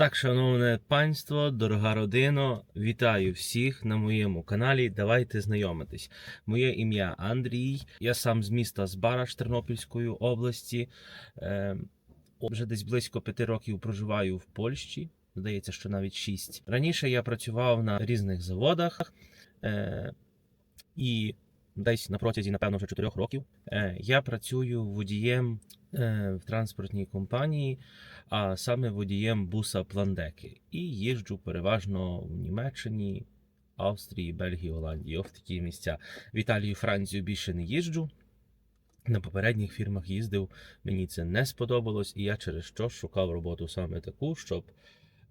Так, шановне панство, дорога родино, вітаю всіх на моєму каналі. Давайте знайомитись. Моє ім'я Андрій. Я сам з міста Збараш Тернопільської області. Е, вже десь близько п'яти років проживаю в Польщі. Здається, що навіть шість. Раніше я працював на різних заводах е, і десь на протязі, напевно, вже чотирьох років е, я працюю водієм е, в транспортній компанії а саме водієм буса Пландеки. І їжджу переважно в Німеччині, Австрії, Бельгії, Голландії. О, в такі місця. В Італію, Францію більше не їжджу. На попередніх фірмах їздив, мені це не сподобалось, і я через що шукав роботу саме таку, щоб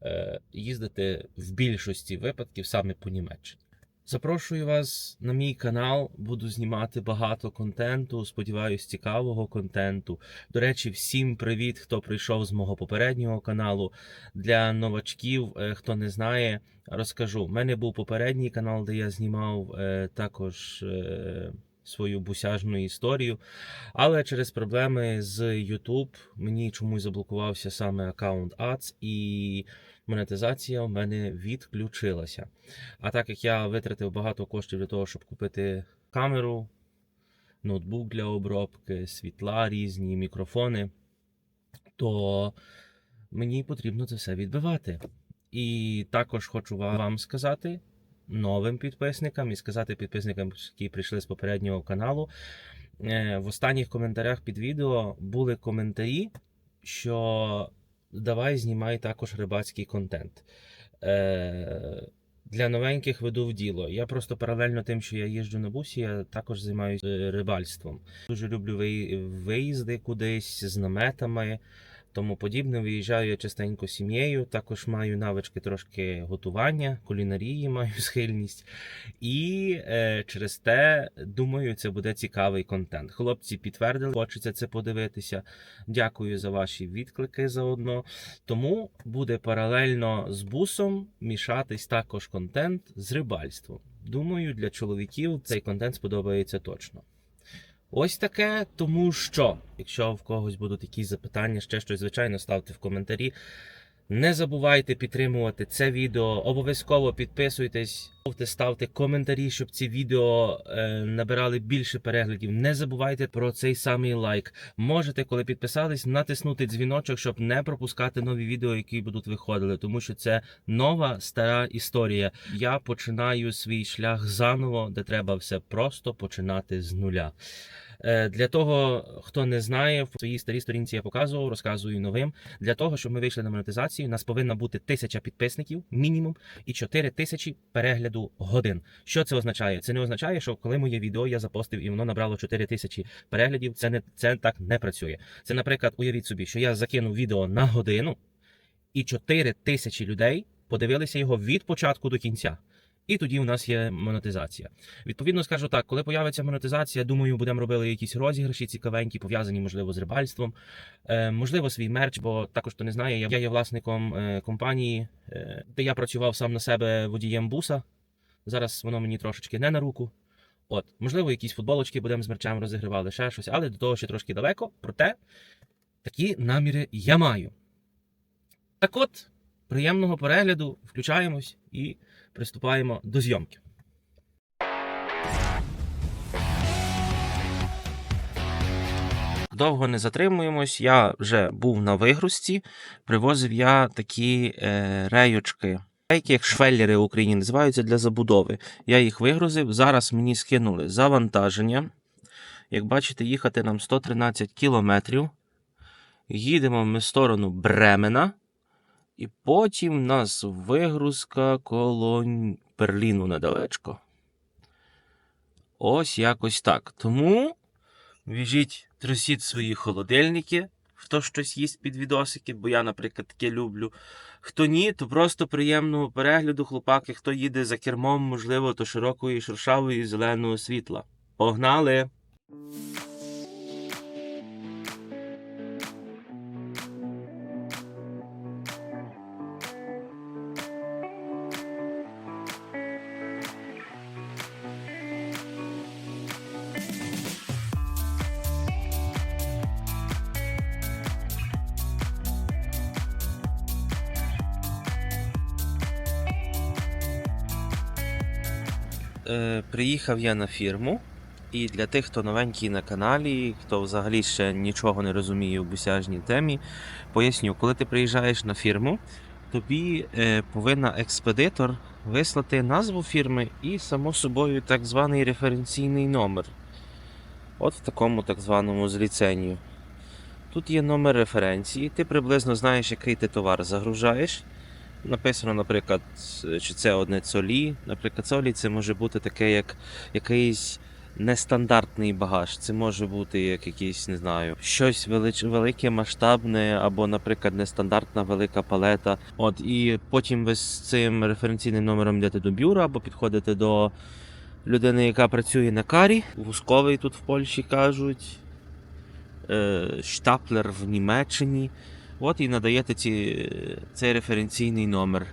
е, їздити в більшості випадків саме по Німеччині. Запрошую вас на мій канал, буду знімати багато контенту. Сподіваюсь, цікавого контенту. До речі, всім привіт, хто прийшов з мого попереднього каналу. Для новачків, е, хто не знає, розкажу. У мене був попередній канал, де я знімав е, також е, свою бусяжну історію. Але через проблеми з YouTube мені чомусь заблокувався саме аккаунт Ads і монетизація в мене відключилася. А так як я витратив багато коштів для того, щоб купити камеру, ноутбук для обробки, світла різні, мікрофони, то мені потрібно це все відбивати. І також хочу вам сказати новим підписникам і сказати підписникам, які прийшли з попереднього каналу. е, В останніх коментарях під відео були коментарі, що давай знімай також рибацький контент. Е, для новеньких веду в діло. Я просто паралельно тим, що я їжджу на бусі, я також займаюся е, рибальством. Дуже люблю виї- виїзди кудись з наметами, тому подібне. Виїжджаю я частенько сім'єю. Також маю навички трошки готування, кулінарії маю схильність. І е, через те думаю, це буде цікавий контент. Хлопці підтвердили, хочеться це подивитися. Дякую за ваші відклики заодно. Тому буде паралельно з бусом мішатись також контент з рибальством. Думаю, для чоловіків цей контент сподобається точно. Ось таке, тому що, якщо в когось будуть якісь запитання, ще щось, звичайно, ставте в коментарі. Не забувайте підтримувати це відео. Обов'язково підписуйтесь, ставте коментарі, щоб ці відео е, набирали більше переглядів. Не забувайте про цей самий лайк. Можете, коли підписались, натиснути дзвіночок, щоб не пропускати нові відео, які будуть виходили, тому що це нова стара історія. Я починаю свій шлях заново, де треба все просто починати з нуля. Е, Для того, хто не знає, в своїй старій сторінці я показував, розказую новим. Для того, щоб ми вийшли на монетизацію, у нас повинна бути тисяча підписників, мінімум, і 4 тисячі перегляду годин. Що це означає? Це не означає, що коли моє відео я запостив і воно набрало 4 тисячі переглядів. Це не це так не працює. Це, наприклад, уявіть собі, що я закинув відео на годину, і 4 тисячі людей подивилися його від початку до кінця. І тоді у нас є монетизація. Відповідно, скажу так, коли появиться монетизація, думаю, будемо робити якісь розіграші цікавенькі, пов'язані, можливо, з рибальством, е, можливо, свій мерч, бо також хто не знає, я, є власником е, компанії, е, де я працював сам на себе водієм буса. Зараз воно мені трошечки не на руку. От, можливо, якісь футболочки будемо з мерчем розігрівали, ще щось, але до того ще трошки далеко. Проте такі наміри я маю. Так от, приємного перегляду, включаємось і приступаємо до зйомки. Довго не затримуємось. Я вже був на вигрузці. Привозив я такі е, рейочки. Рейки, як швеллери в Україні називаються для забудови. Я їх вигрузив. Зараз мені скинули завантаження. Як бачите, їхати нам 113 кілометрів. Їдемо ми в сторону Бремена. І потім в нас вигрузка коло Берліну недалечко. Ось якось так. Тому віжіть, трусіть свої холодильники, хто щось їсть під відосики, бо я, наприклад, таке люблю. Хто ні, то просто приємного перегляду, хлопаки, хто їде за кермом, можливо, то широкої, шершавої зеленого світла. Погнали! Приїхав я на фірму, і для тих, хто новенький на каналі, хто взагалі ще нічого не розуміє у бусяжній темі, поясню, коли ти приїжджаєш на фірму, тобі е, повинна експедитор вислати назву фірми і, само собою, так званий референційний номер. От в такому так званому зліценню. Тут є номер референції, ти приблизно знаєш, який ти товар загружаєш. Написано, наприклад, чи це одне цолі. Наприклад, цолі це може бути таке, як якийсь нестандартний багаж. Це може бути як якийсь, не знаю, щось велич... велике, масштабне, або, наприклад, нестандартна велика палета. От, і потім ви з цим референційним номером йдете до бюра або підходите до людини, яка працює на карі. Вузковий тут в Польщі кажуть. е, Штаплер в Німеччині. От і надаєте ці, цей референційний номер.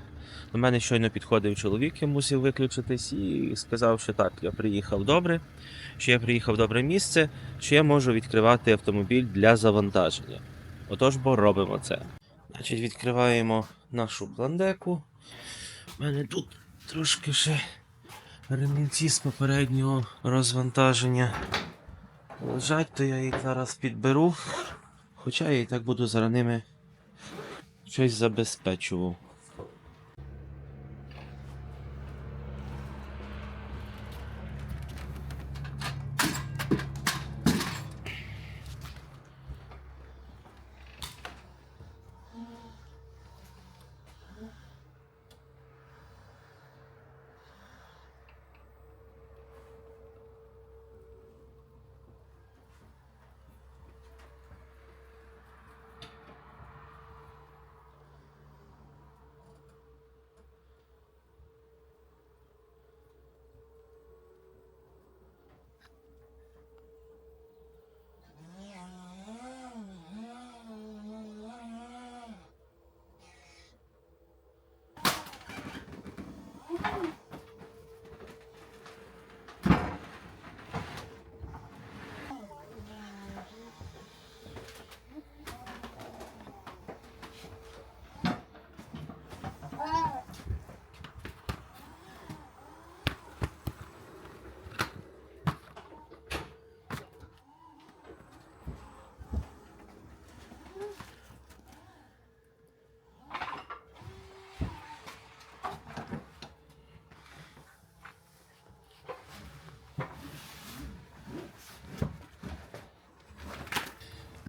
До мене щойно підходив чоловік, я мусив виключитись і сказав, що так, я приїхав добре, що я приїхав в добре місце, що я можу відкривати автомобіль для завантаження. Отож, бо робимо це. Значить, відкриваємо нашу бландеку. У мене тут трошки ще ремінці з попереднього розвантаження лежать, то я їх зараз підберу. Хоча я і так буду за ними щось забезпечував.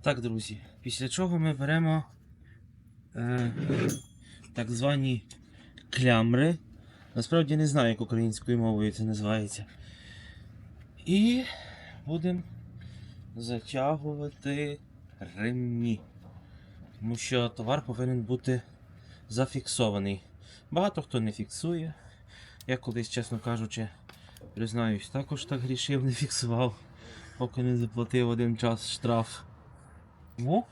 Так, друзі, після чого ми беремо е, так звані клямри. Насправді не знаю, як українською мовою це називається. І будемо затягувати ремні. Тому що товар повинен бути зафіксований. Багато хто не фіксує. Я колись, чесно кажучи, признаюсь, також так грішив, не фіксував, поки не заплатив один час штраф. О,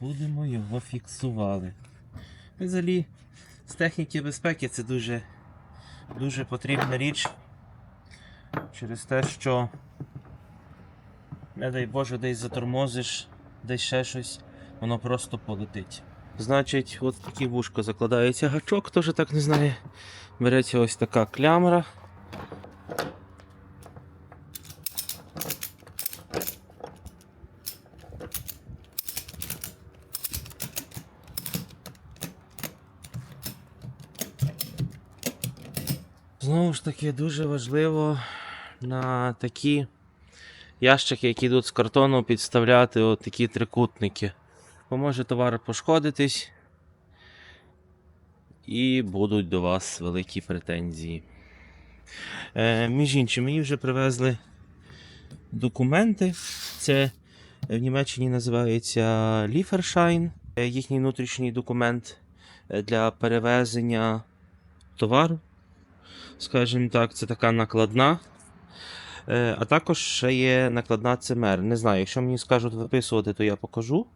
будемо його фіксували. Взагалі, з техніки безпеки це дуже, дуже потрібна річ. Через те, що, не дай Боже, десь затормозиш, десь ще щось, воно просто полетить. Значить, от такі вушко закладається гачок, вже так не знає. Береться ось така клямра. Знову ж таки, дуже важливо на такі ящики, які йдуть з картону, підставляти от такі трикутники. Бо може товар пошкодитись і будуть до вас великі претензії. Е, між іншим, мені вже привезли документи. Це в Німеччині називається е, їхній внутрішній документ е, для перевезення товару скажімо так, це така накладна. Е, А також ще є накладна ЦМР. Не знаю, якщо мені скажуть виписувати, то я покажу.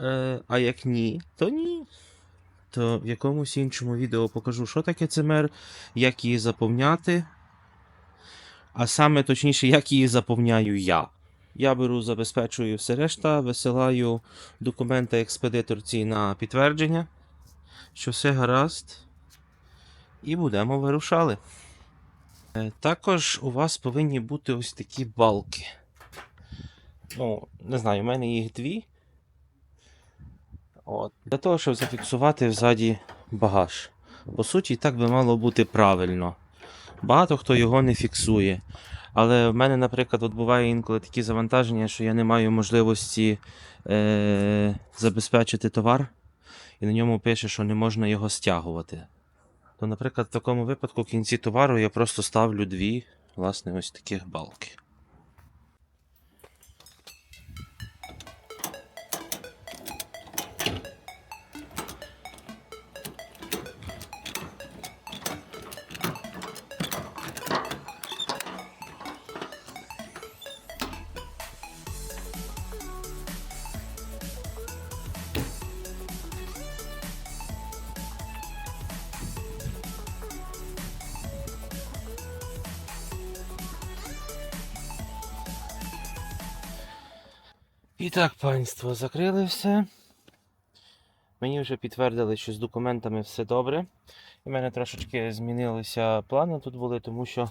Е, А як ні, то ні. То в якомусь іншому відео покажу, що таке ЦМР, як її заповняти. А саме точніше, як її заповняю я. Я беру, забезпечую все решта, висилаю документи експедиторці на підтвердження, що все гаразд. І будемо вирушали. Е, Також у вас повинні бути ось такі балки. Ну, не знаю, у мене їх дві. От. Для того, щоб зафіксувати взаді багаж. По суті, так би мало бути правильно. Багато хто його не фіксує. Але в мене, наприклад, от буває інколи такі завантаження, що я не маю можливості е- забезпечити товар, і на ньому пише, що не можна його стягувати. То, наприклад, в такому випадку в кінці товару я просто ставлю дві, власне, ось таких балки. І так, панство, закрили все. Мені вже підтвердили, що з документами все добре. У мене трошечки змінилися плани тут були, тому що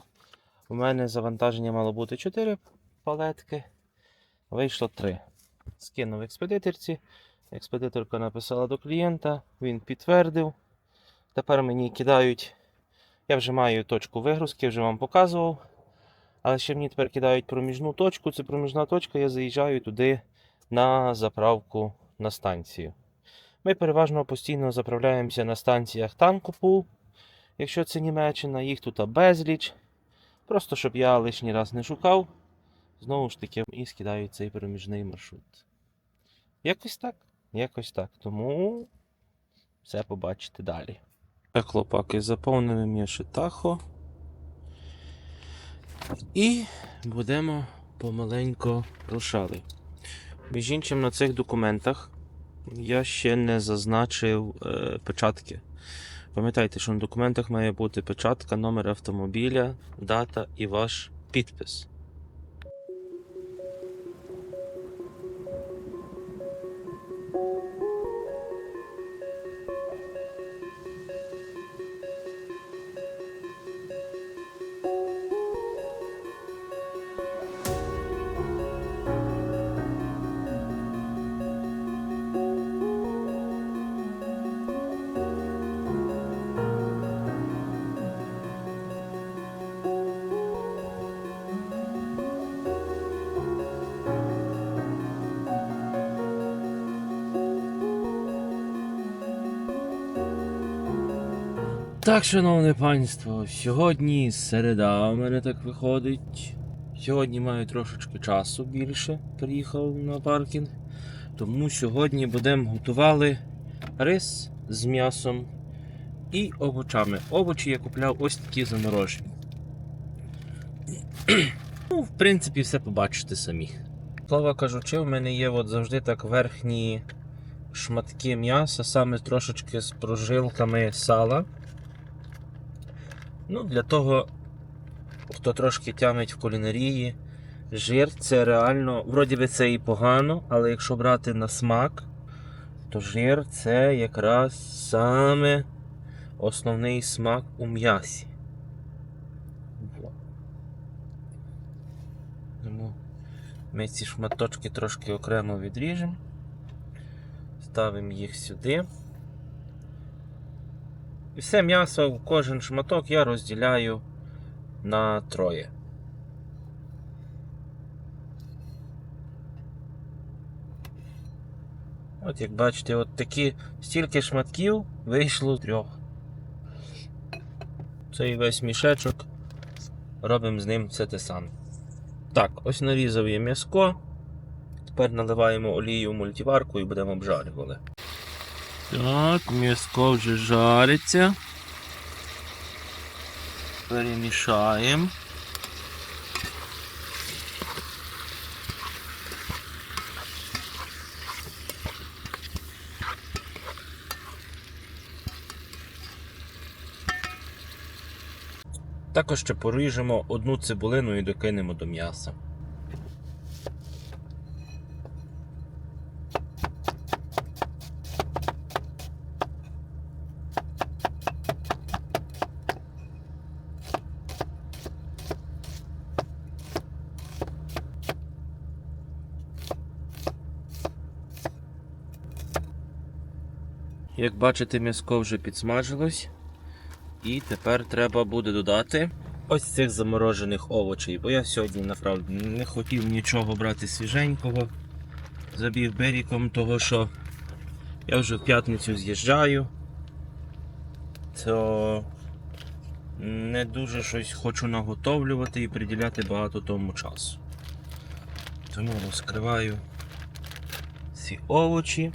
у мене завантаження мало бути 4 палетки, вийшло 3. Скинув експедиторці. Експедиторка написала до клієнта, він підтвердив. Тепер мені кидають. Я вже маю точку вигрузки, вже вам показував. Але ще мені тепер кидають проміжну точку. Це проміжна точка, я заїжджаю туди на заправку на станцію. Ми переважно постійно заправляємося на станціях Танкопул, якщо це Німеччина, їх тут безліч. Просто щоб я лишній раз не шукав. Знову ж таки, і скидають цей проміжний маршрут. Якось так. Якось так. Тому все побачите далі. Так, хлопаки, заповнили мені ще тахо. І будемо помаленько рушали. Між іншим, на цих документах я ще не зазначив е, печатки. Пам'ятайте, що на документах має бути печатка, номер автомобіля, дата і ваш підпис. Так, шановне панство, сьогодні середа у мене так виходить. Сьогодні маю трошечки часу більше. Приїхав на паркінг. Тому сьогодні будемо готували рис з м'ясом і овочами. Овочі я купляв ось такі заморожені. ну, в принципі, все побачите самі. Слово кажучи, в мене є от завжди так верхні шматки м'яса, саме трошечки з прожилками сала. Ну, для того, хто трошки тямить в кулінарії, жир це реально, вроді би це і погано, але якщо брати на смак, то жир це якраз саме основний смак у м'ясі. Тому ми ці шматочки трошки окремо відріжемо, ставимо їх сюди. І все м'ясо, кожен шматок я розділяю на троє. От як бачите, от такі стільки шматків вийшло трьох. Цей весь мішечок робимо з ним все те саме. Так, ось нарізав я м'яско. Тепер наливаємо олію в мультиварку і будемо обжарювати. Так, м'яско вже жариться. Перемішаємо. Також ще поріжемо одну цибулину і докинемо до м'яса. Як бачите, м'яско вже підсмажилось. І тепер треба буде додати ось цих заморожених овочей. Бо я сьогодні направду не хотів нічого брати свіженького. Забіг беріком, того що я вже в п'ятницю з'їжджаю. То не дуже щось хочу наготовлювати і приділяти багато тому часу. Тому розкриваю ці овочі.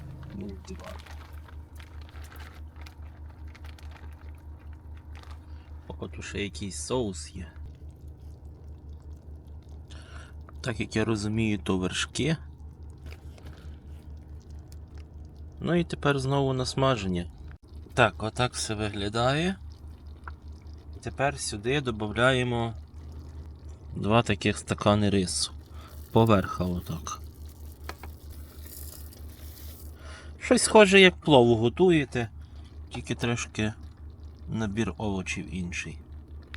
О, тут ще якийсь соус є. Так як я розумію, то вершки. Ну і тепер знову на смаження. Так, отак все виглядає. Тепер сюди додаємо два таких стакани рису. Поверха отак. Щось схоже, як плову готуєте, тільки трошки набір овочів інший.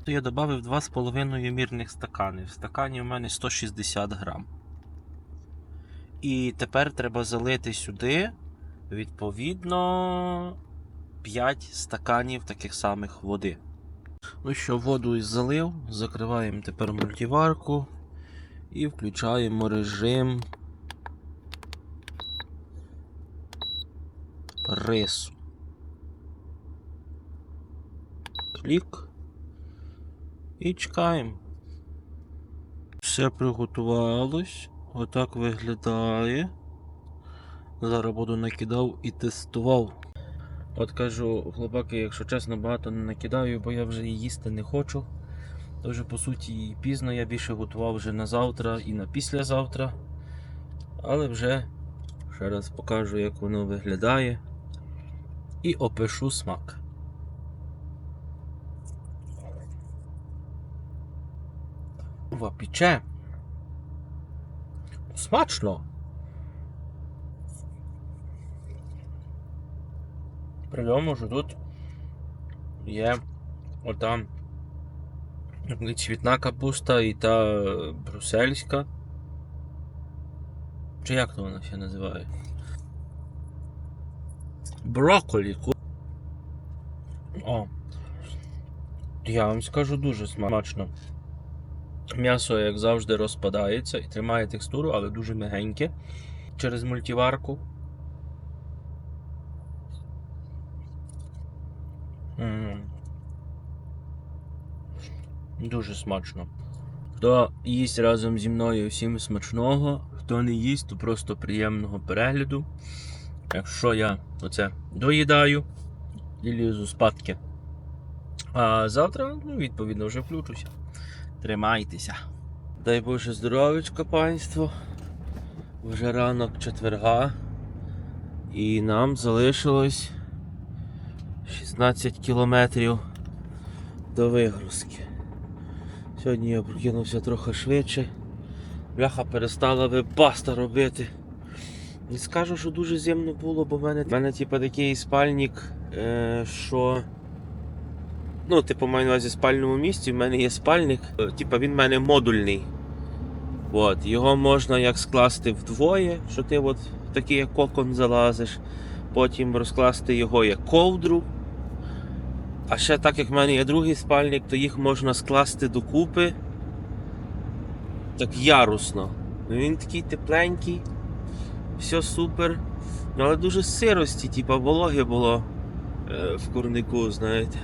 То я додав 2,5 мірних стакани. В стакані у мене 160 грам. І тепер треба залити сюди, відповідно, 5 стаканів таких самих води. Ну що, воду залив, закриваємо тепер мультиварку і включаємо режим рису. Клік. І чекаємо. Все приготувалось. Отак виглядає. Зараз буду накидав і тестував. От кажу, хлопаки, якщо чесно, багато не накидаю, бо я вже їсти не хочу. Тож, по суті, пізно я більше готував вже на завтра і на післязавтра. Але вже ще раз покажу, як воно виглядає. І опишу смак. Ва піче. Смачно. При тому, що тут є ота цвітна капуста і та брусельська. Чи як то вона ще називає? Брокколі. ку- О. Я вам скажу дуже смачно. М'ясо, як завжди, розпадається і тримає текстуру, але дуже м'ягеньке через мультиварку. Дуже смачно. Хто їсть разом зі мною всім смачного, хто не їсть, то просто приємного перегляду. Якщо я оце доїдаю і лізу спадки. А завтра, ну, відповідно, вже включуся. Тримайтеся. Дай Боже здоров'ячка, панство. Вже ранок четверга. І нам залишилось 16 кілометрів до вигрузки. Сьогодні я прокинувся трохи швидше. Бляха перестала випаста робити. Не скажу, що дуже зимно було, бо в мене, в мене типу, такий спальник, е, що. Ну, типу, маю на увазі спальному місці, в мене є спальник, е, типу, він в мене модульний. От, його можна як скласти вдвоє, що ти от в такий як кокон залазиш, потім розкласти його як ковдру. А ще так як в мене є другий спальник, то їх можна скласти докупи так ярусно. Ну, Він такий тепленький, все супер. Ну, але дуже сирості, типу, вологи було е, в курнику, знаєте.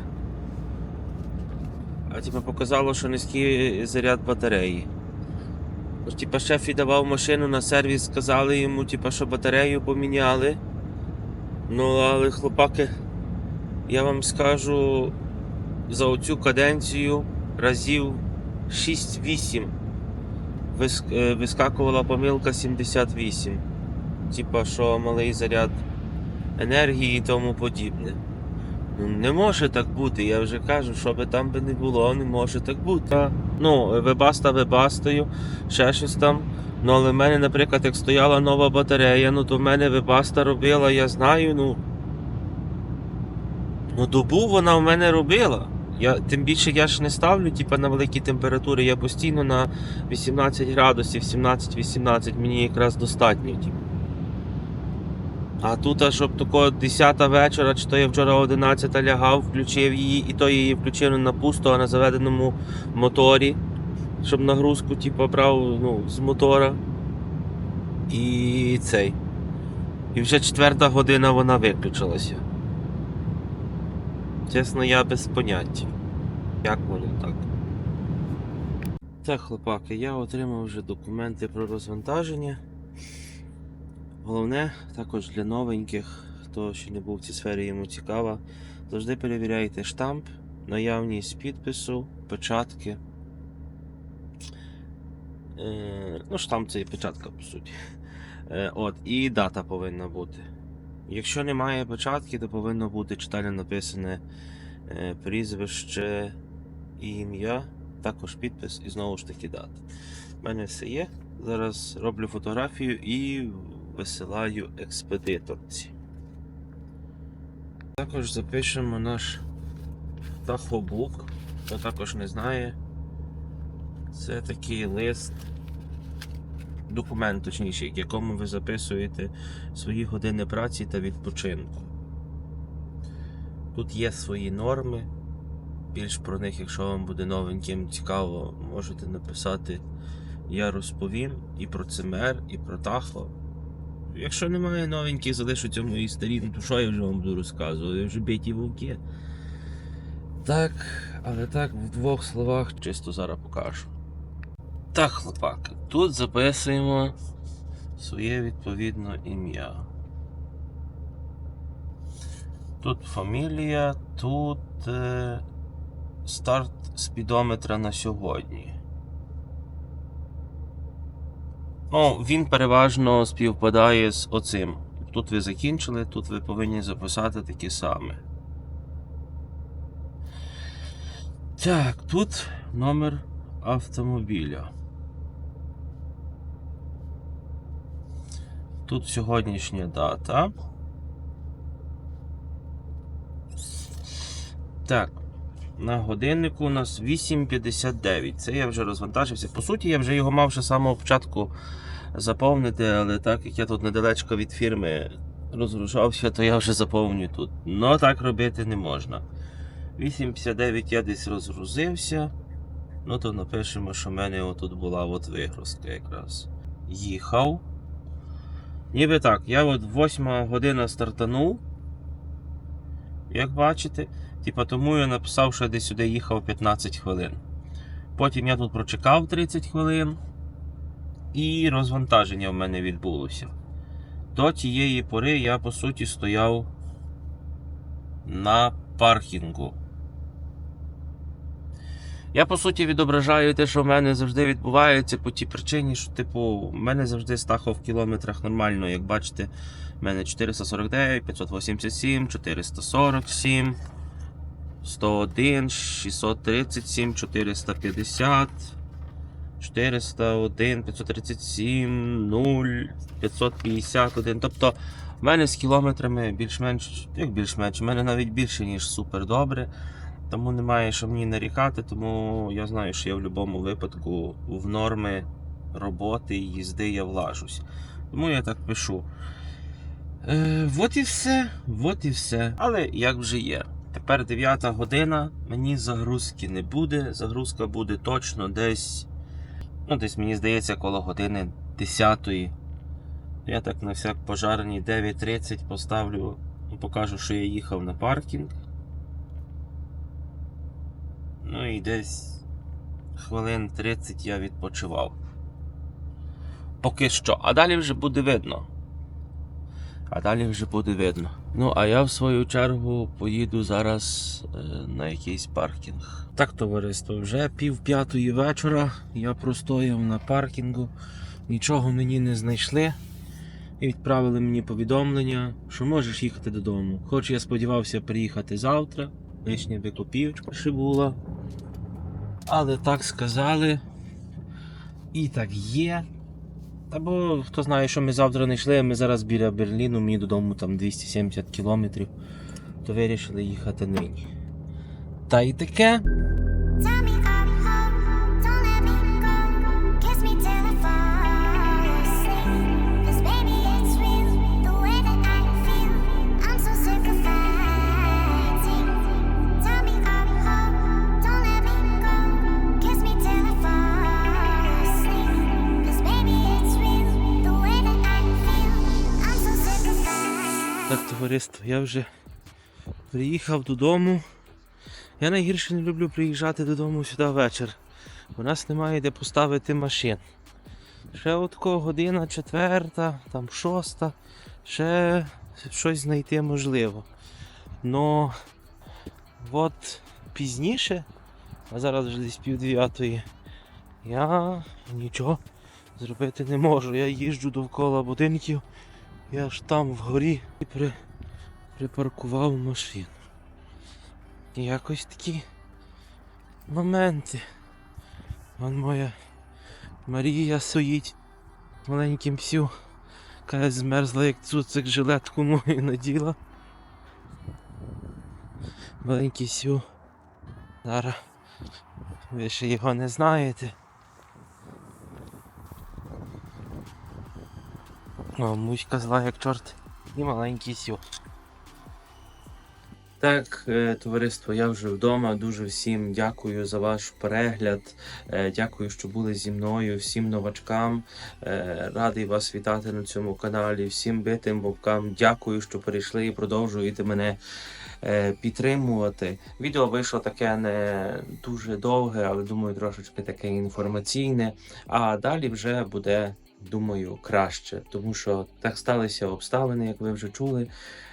А типу показало, що низький заряд батареї. Типу, шеф віддавав машину на сервіс, сказали йому, типу, що батарею поміняли. Ну, але хлопаки, я вам скажу за оцю каденцію разів 6-8 вис- е, вискакувала помилка 78. Типа, що малий заряд енергії і тому подібне. Не може так бути, я вже кажу, що би там би не було, не може так бути. Ну, вебаста вебастою, ще щось там. Ну, але в мене, наприклад, як стояла нова батарея, ну то в мене вебаста робила, я знаю, ну. Ну, добу вона в мене робила. Я, тим більше я ж не ставлю типу, на великі температури, я постійно на 18 градусів, 17-18 мені якраз достатньо. Типу. А тут, аж щоб тако 10 вечора, чи то я вчора 11 лягав, включив її, і то її включив не на пусто, а на заведеному моторі, щоб нагрузку типу, брав ну, з мотора. І цей. І вже четверта година вона виключилася. Чесно, я без поняття. Як воно так? Так, хлопаки, я отримав вже документи про розвантаження. Головне, також для новеньких, хто ще не був в цій сфері, йому цікаво, завжди перевіряйте штамп, наявність підпису, печатки. Е, ну, штамп це і печатка, по суті. Е, от, і дата повинна бути. Якщо немає печатки, то повинно бути читально написане е, прізвище і ім'я, також підпис і знову ж таки дата. У мене все є. Зараз роблю фотографію і висилаю експедиторці. Також запишемо наш тахобук, хто також не знає. Це такий лист, документ, точніше, якому ви записуєте свої години праці та відпочинку. Тут є свої норми. Більш про них, якщо вам буде новеньким цікаво, можете написати. Я розповім і про ЦМР, і про Тахо. Якщо немає новеньких, залишаться мої старі, ну то що я вже вам буду розказувати? Вже биті вовки. Так, але так, в двох словах чисто зараз покажу. Так, хлопаки, тут записуємо своє відповідне ім'я. Тут фамілія, тут е, старт спідометра на сьогодні. Ну, він переважно співпадає з оцим. Тут ви закінчили, тут ви повинні записати таке саме. Так, тут номер автомобіля. Тут сьогоднішня дата. Так, на годиннику у нас 8.59. Це я вже розвантажився. По суті, я вже його мав ще з самого початку заповнити, але так як я тут недалечко від фірми розгружався, то я вже заповню тут. Ну так робити не можна. 8.59 я десь розгрузився. Ну то напишемо, що в мене отут була от вигрузка якраз. Їхав. Ніби так, я от 8 година стартанув. Як бачите, типа тому я написав, що я десь сюди їхав 15 хвилин. Потім я тут прочекав 30 хвилин. І розвантаження в мене відбулося. До тієї пори я по суті стояв на паркінгу. Я по суті відображаю те, що в мене завжди відбувається по тій причині, що, типу, в мене завжди стахо в кілометрах нормально. Як бачите, в мене 449, 587, 447, 101, 637, 450. 401, 537, 0, 551. Тобто в мене з кілометрами більш-менш, як більш-менш, в мене навіть більше, ніж супер добре. Тому немає що мені нарікати, тому я знаю, що я в будь-якому випадку в норми роботи і їзди я влажусь. Тому я так пишу. Е, от і все, от і все. Але як вже є. Тепер 9 година, мені загрузки не буде. Загрузка буде точно десь. Ну, десь мені здається, коло години 10 Я так на всяк пожарній 9.30 поставлю, покажу, що я їхав на паркінг. Ну і десь хвилин 30 я відпочивав. Поки що. А далі вже буде видно. А далі вже буде видно. Ну, а я в свою чергу поїду зараз е, на якийсь паркінг. Так, товариство, вже пів п'ятої вечора. Я простояв на паркінгу, нічого мені не знайшли. І відправили мені повідомлення, що можеш їхати додому. Хоч я сподівався приїхати завтра, лишня би копійочка ще була. Але так сказали. І так є. Або хто знає, що ми завтра не йшли, а ми зараз біля Берліну, мені додому там 270 кілометрів, то вирішили їхати нині. Та й таке. Товариство, я вже приїхав додому. Я найгірше не люблю приїжджати додому сюди ввечері. У нас немає де поставити машин. Ще от година четверта, там шоста, ще щось знайти можливо. Но от пізніше, а зараз вже десь пів дев'ятої, я нічого зробити не можу. Я їжджу довкола будинків, я ж там вгорі при, припаркував машину. І якось такі моменти. Вон моя Марія стоїть маленьким псю. Яка змерзла як цуцик жилетку мою наділа. Маленький сю. Зараз. Ви ще його не знаєте. О, муська зла як чорт. І маленький сю. Так, е, товариство, я вже вдома. Дуже всім дякую за ваш перегляд. Е, Дякую, що були зі мною, всім новачкам. Е, Радий вас вітати на цьому каналі. Всім битим вовкам. Дякую, що перейшли і продовжуєте мене підтримувати. Відео вийшло таке не дуже довге, але думаю, трошечки таке інформаційне. А далі вже буде, думаю, краще, тому що так сталися обставини, як ви вже чули.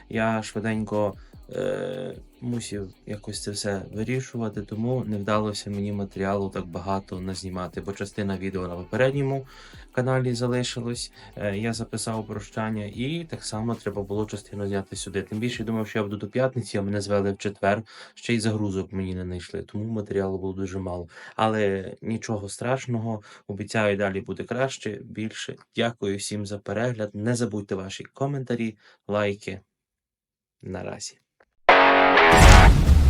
Я швиденько е, мусив якось це все вирішувати, тому не вдалося мені матеріалу так багато назнімати, бо частина відео на попередньому каналі залишилось. Е, я записав прощання, і так само треба було частину зняти сюди. Тим більше думав, що я буду до п'ятниці, а мене звели в четвер. Ще й загрузок мені не знайшли, тому матеріалу було дуже мало. Але нічого страшного, обіцяю, далі буде краще, більше. Дякую всім за перегляд. Не забудьте ваші коментарі, лайки. Наразі. Thank you.